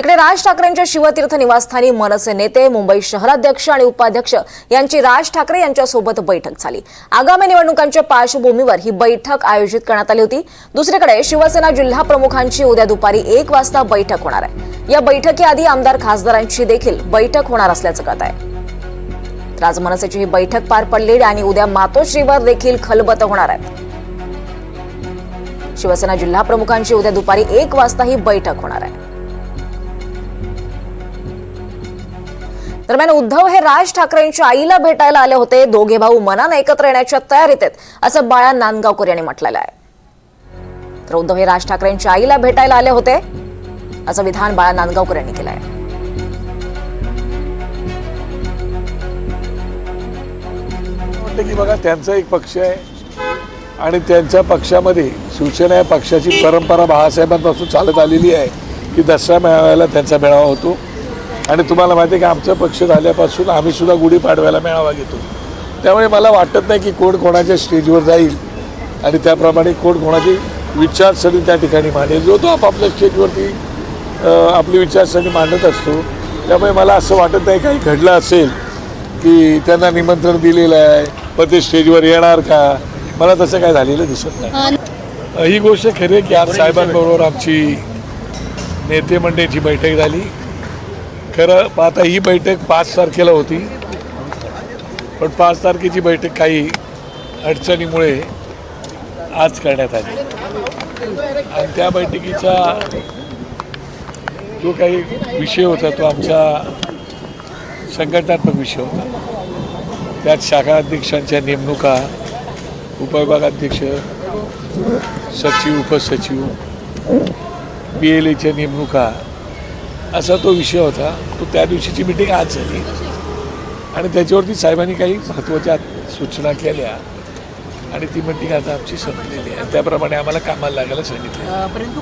तिकडे राज ठाकरेंच्या शिवतीर्थ निवासस्थानी मनसे नेते मुंबई शहराध्यक्ष आणि उपाध्यक्ष यांची राज ठाकरे यांच्यासोबत बैठक झाली. आगामी निवडणुकांच्या पार्श्वभूमीवर ही बैठक आयोजित करण्यात आली होती. दुसरीकडे शिवसेना जिल्हा प्रमुखांची उद्या दुपारी एक वाजता बैठक होणार आहे. या बैठकीआधी आमदार खासदारांची देखील बैठक होणार असल्याचं कळत आहे. आज मनसेची ही बैठक पार पडली आणि उद्या मातोश्रीवर देखील खलबत होणार आहे. शिवसेना जिल्हा प्रमुखांची उद्या दुपारी एक वाजता ही बैठक होणार आहे. दरम्यान उद्धव हे राज ठाकरेंच्या आईला भेटायला आले होते. दोघे भाऊ मनानं एकत्र येण्याच्या तयारीत आहेत असं बाळा नांदगावकर यांनी म्हटलेलं आहे. तर उद्धव हे राज ठाकरेंच्या आईला भेटायला आले होते असं विधान बाळा नांदगावकर यांनी केलं आहे की बघा त्यांचा एक पक्ष आहे आणि त्यांच्या पक्षामध्ये शिवसेना या पक्षाची परंपरा बाळासाहेबांपासून चालत आलेली आहे की दसरा मेळाव्याला त्यांचा मेळावा होतो. आणि तुम्हाला माहिती आहे की आमचा पक्ष झाल्यापासून आम्ही सुद्धा गुढीपाडव्याला मेळावा घेतो. त्यामुळे मला वाटत नाही की कोण कोणाच्या स्टेजवर जाईल आणि त्याप्रमाणे कोण कोणाची विचारसरणी त्या ठिकाणी मांडेल. जो तो आपापल्या स्टेजवरती आपली विचारसरणी मांडत असतो. त्यामुळे मला असं वाटत नाही काही घडलं असेल की त्यांना निमंत्रण दिलेलं आहे पण ते स्टेजवर येणार का? मला तसं काय झालेलं दिसत नाही. ही गोष्ट खरी की आज साहेबांबरोबर आमची नेते मंडळीची बैठक झाली. खरं पाहता ही बैठक पाच तारखेला होती. पण पाच तारखेची बैठक काही अडचणीमुळे आज करण्यात आली. आणि त्या बैठकीचा जो काही विषय होता तो आमचा संघटनात्मक विषय होता. त्यात शाखा अध्यक्षांच्या नेमणुका उपविभागाध्यक्ष सचिव उपसचिव बी एल एच्या नेमणुका असा तो विषय होता. तो त्या दिवशीची मिटिंग आज झाली. आणि त्याच्यावरती साहेबांनी काही महत्त्वाच्या सूचना केल्या. आणि ती मिटिंग आता आमची संपलेली आहे. त्याप्रमाणे आम्हाला कामाला लागायला सांगितलं. परंतु